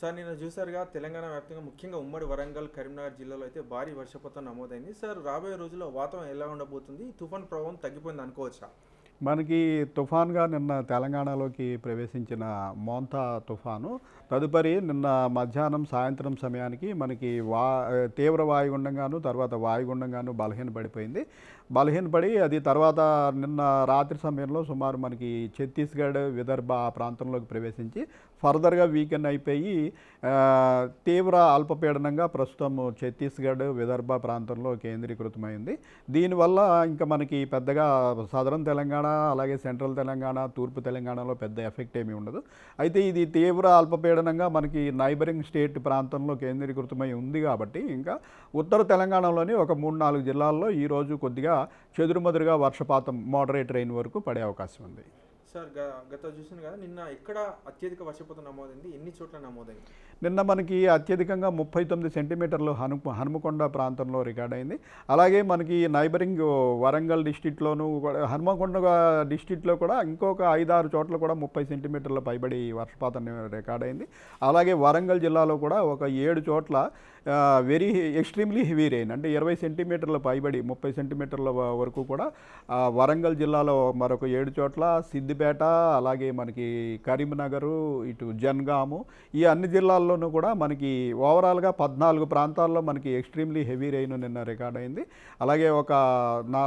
Sir నిన్న చూసారుగా తెలంగాణ వ్యాప్తంగా ముఖ్యంగా ఉమ్మడి వరంగల్ కరీంనగర్ జిల్లాలో అయితే భారీ వర్షపాతం నమోదైంది. సార్ రాబోయే రోజుల్లో వాతావరణం ఎలా ఉండబోతుంది? తుఫాన్ ప్రభావం తగ్గిపోయింది అనుకోవచ్చా? మనకి తుఫాన్గా నిన్న తెలంగాణలోకి ప్రవేశించిన మోంతా తుఫాను తదుపరి నిన్న మధ్యాహ్నం సాయంత్రం సమయానికి మనకి వా తీవ్ర వాయుగుండంగాను తర్వాత వాయుగుండంగాను బలహీనపడిపోయింది బలహీనపడి అది తర్వాత నిన్న రాత్రి సమయంలో సుమారు మనకి ఛత్తీస్గఢ్ విదర్భ ఆ ప్రాంతంలోకి ప్రవేశించి ఫర్దర్గా వీకెండ్ అయిపోయి తీవ్ర అల్పపీడనంగా ప్రస్తుతం ఛత్తీస్గఢ్ విదర్భ ప్రాంతంలో కేంద్రీకృతమైంది. దీనివల్ల ఇంకా మనకి పెద్దగా సదరన్ తెలంగాణ అలాగే సెంట్రల్ తెలంగాణ తూర్పు తెలంగాణలో పెద్ద ఎఫెక్ట్ ఏమీ ఉండదు. అయితే ఇది తీవ్ర అల్పపీడనంగా మనకి నైబరింగ్ స్టేట్ ప్రాంతంలో కేంద్రీకృతమై ఉంది కాబట్టి ఇంకా ఉత్తర తెలంగాణలోని ఒక మూడు నాలుగు జిల్లాల్లో ఈరోజు కొద్దిగా చెదురుమదురుగా వర్షపాతం మోడరేట్ రైన్ వరకు పడే అవకాశం ఉంది. సార్ గత చూసాను కదా నిన్న ఎక్కడ అత్యధిక వర్షపాతం నమోదైంది? ఎన్ని చోట్ల నమోదైంది? నిన్న మనకి అత్యధికంగా ముప్పై తొమ్మిది సెంటీమీటర్లు హను హనుమకొండ ప్రాంతంలో రికార్డ్ అయింది. అలాగే మనకి నైబరింగ్ వరంగల్ డిస్టిక్లోను కూడా హనుమకొండ డిస్టిక్లో కూడా ఇంకొక ఐదారు చోట్ల కూడా ముప్పై సెంటీమీటర్ల పైబడి వర్షపాతం రికార్డ్ అయింది. అలాగే వరంగల్ జిల్లాలో కూడా ఒక ఏడు చోట్ల వెరీ ఎక్స్ట్రీమ్లీ హెవీ రెయిన్ అంటే ఇరవై సెంటీమీటర్ల పైబడి ముప్పై సెంటీమీటర్ల వరకు కూడా ఆ, వరంగల్ జిల్లాలో మరొక ఏడు చోట్ల సిద్దిపేట అలాగే మనకి కరీంనగరు ఇటు జన్గాము ఈ అన్ని జిల్లాల్లోనూ కూడా మనకి ఓవరాల్గా పద్నాలుగు ప్రాంతాల్లో మనకి ఎక్స్ట్రీమ్లీ హెవీ రెయిన్ నిన్న రికార్డ్ అయింది. అలాగే ఒక నా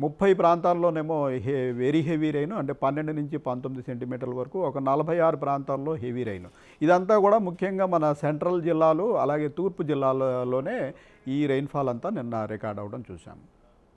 ముప్పై ప్రాంతాల్లోనేమో హే వెరీ హెవీ రెయిన్ అంటే పన్నెండు నుంచి పంతొమ్మిది సెంటీమీటర్ల వరకు ఒక నలభై ఆరు ప్రాంతాల్లో హెవీ రెయిన్ ఇదంతా కూడా ముఖ్యంగా మన సెంట్రల్ జిల్లాలు అలాగే తూర్పు జిల్లాలోనే ఈ రెయిన్ఫాల్ అంతా నిన్న రికార్డ్ అవ్వడం చూసాము